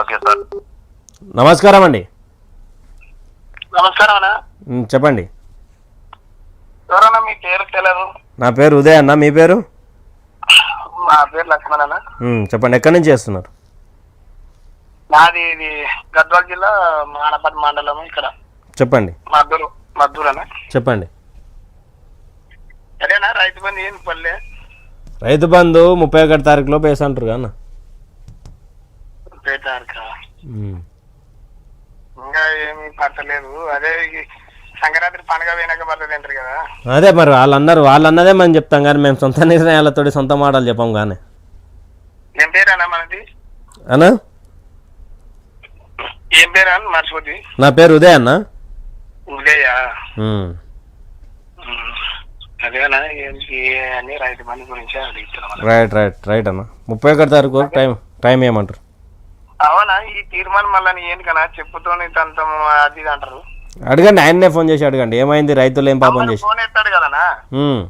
Okay sir. నమస్కారం అండి. నమస్కారం అన్న. చెప్పండి. ఎవరన్నా మీ పేరు తెలియదు? నా పేరు ఉదయ్ అన్న మీ పేరు? మా పేరు లక్ష్మణ్ అన్న. చెప్పండి ఎక్కడి నుంచి చేస్తున్నారు? నాది ఇది గద్వాల జిల్లా మానపట్ మండలం ఇక్కడ. చెప్పండి. మద్దూరు మద్దూరు అన్న. చెప్పండి. సరేనా రైతు బంధు ఏం పల్లె? రైతు బంధు ముప్పై ఒకటి తారీఖు లోపు వేసంటారు అన్న. ఇంకా ఏమీ పట్టలేదు. అదే సంక్రాంతి పండుగ పోయినాక పడుతుంది అంటారు కదా. అదే మరి వాళ్ళు అన్నారు వాళ్ళు అన్నదే మనం చెప్తాం కానీ మేము సొంత నిర్ణయాలతోటి సొంత మాటలు చెప్పాం కానీ. ఏం పేరు అన్న మనది? అన్నా? ఏం పేరు అన్న? మర్చిపోద్ది నా పేరు ఉదయ్ అన్న. ఉదయా. అదేనా అని రైతు గురించి అడుగుతున్నాం రైట్ రైట్ రైట్ అన్న. ముప్పై ఒకటి తారీఖు టైం టైం ఏమంటారు? అవునా? ఈ తీర్మానం మళ్ళీ ఏంటి కదా చెప్పుతోని తంతం అది ఇది అంటారు. అడగండి ఆయన్నే ఫోన్ చేసి అడగండి. ఏమైంది? రైతులు ఏం పాపం చేసి ఫోన్ ఎత్తాడు కదనా? ఉమ్,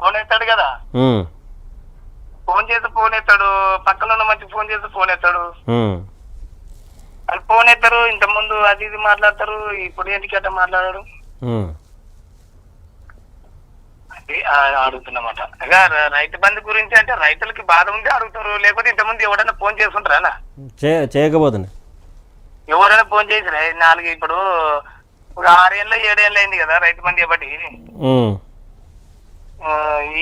ఫోన్ ఎత్తాడు కదా? ఫోన్ చేస్తే ఫోన్ ఎత్తాడు. పక్కన ఉన్న మంచి ఫోన్ చేస్తే ఫోన్ ఎత్తాడు. ఫోన్ ఎత్తారు. ఇంత ముందు అది ఇది మాట్లాడతారు. ఇప్పుడు ఏంటి అట్ట మాట్లాడాడు ఉమ్. అది ఆ- అడుగుతున్నమాట. రైతు బంధు గురించి అంటే రైతులకి బాధ ఉంది అడుగుతారు లేకపోతే ఇంతకుముందు ఎవరైనా ఫోన్ చేసుకుంటారా చేయకపోతుంది ఎవరైనా ఫోన్ చేసిరా? నాలుగు ఇప్పుడు ఒక ఆరేళ్ళ ఏడేళ్ళు అయింది కదా రైతు బంధు ఇవ్వబట్టి. ఉమ్,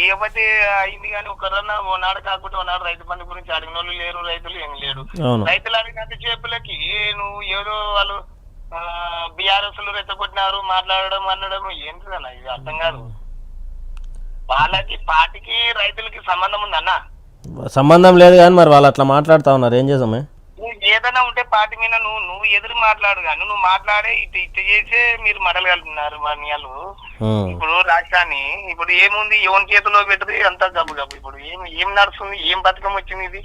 ఇవ్వబట్టి అయింది కానీ ఒకరన్నా ఓనాడు కాకుండా ఓనాడు రైతు బంధు గురించి అడిగిన వాళ్ళు లేరు రైతులు ఏం అవును. రైతులు అడిగినంత చేపులకి నువ్వు ఏదో వాళ్ళు బీఆర్ఎస్లో రెచ్చగొట్టినారు మాట్లాడడం అనడం ఏంటిదన్న ఇది? అర్థం కాదు. వాళ్ళకి పార్టీకి రైతులకి సంబంధం ఉందన్న. సంబంధం లేదు కానీ మరి వాళ్ళు అట్లా మాట్లాడుతూ ఉన్నారు. ఏం చేసామే నువ్వు ఏదైనా ఉంటే పార్టీ మీద నువ్వు నువ్వు ఎదురు మాట్లాడు కానీ నువ్వు మాట్లాడే ఇటు ఇటు చేసే మీరు మడలు కలుపుతున్నారు వాళ్ళు ఇప్పుడు రాష్ట్రాన్ని ఇప్పుడు ఏముంది? ఎవరి చేతిలో పెడితే అంతా గబ్బు గబ్బు ఇప్పుడు ఏం ఏం నడుస్తుంది? ఏం బతకం వచ్చింది ఇది?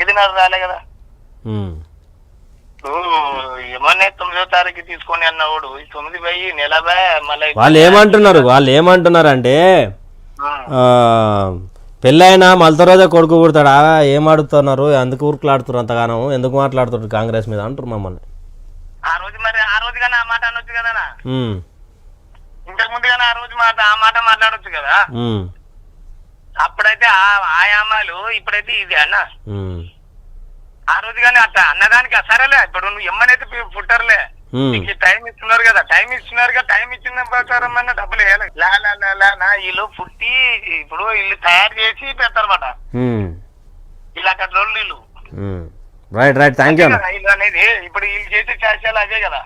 ఏది నడు రాలే కదా. ఇప్పుడు ఏమన్నా తొమ్మిదో తారీఖు తీసుకొని అన్నవాడు తొమ్మిది పోయి నెల మళ్ళీ వాళ్ళు ఏమంటున్నారు? వాళ్ళు ఏమంటున్నారు అంటే ఆ, పెళ్ళైనా మలత రోజే కొడుకు పుడతాడా? ఏం అడుగుతున్నారు ఎందుకు ఊరుకులాడుతున్నారు అంతగానో? ఎందుకు మాట్లాడుతున్నారు కాంగ్రెస్ మీద అంటారు మమ్మల్ని. ఆ రోజు మరి ఆ రోజు కానీ ఆ మాట అనొచ్చు కదా ఇంతకు ముందు కానీ ఆ రోజు మాట ఆ మాట మాట్లాడొచ్చు కదా? అప్పుడైతే ఆ- ఆ అమ్మాయిలు ఇప్పుడైతే ఇది అన్న. రోజు కానీ అట్లా అన్నదానికి సరేలే ఇప్పుడు నువ్వు ఎమ్మనైతే పుట్టరులే. నీకు టైం ఇస్తున్నారు కదా టైం ఇస్తున్నారు కదా టైం ఇచ్చిన ప్రకారం అన్న డబ్బులు వేయాలి. లా లా లా లా నా వీళ్ళు పుట్టి ఇప్పుడు వీళ్ళు తయారు చేసి పెడతారన్నమాట. ఇలా అక్కడ రోజులు వీళ్ళు. రైట్ రైట్ థ్యాంక్ యూ అనేది ఇప్పుడు వీళ్ళు చేసే చాశాలు అవే కదా.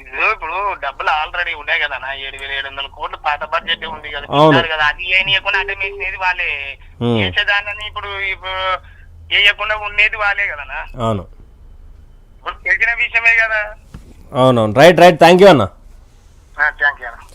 ఇది ఇప్పుడు డబ్బులు ఆల్రెడీ ఉన్నాయి కదా నా ఏడు వేల ఏడు వందల కోట్లు పాత బడ్జెట్ ఉంది కదా. కదా అది వేయకుండా అంటే వేసినది వాళ్ళే. చేసేదాన్ని ఇప్పుడు ఇప్పుడు వేయకుండా ఉండేది వాళ్ళే కదా నా. అవును. ఇప్పుడు తెలిసిన విషయమే కదా. అవునవును. Right right. థ్యాంక్ యూ అన్న థ్యాంక్ యూ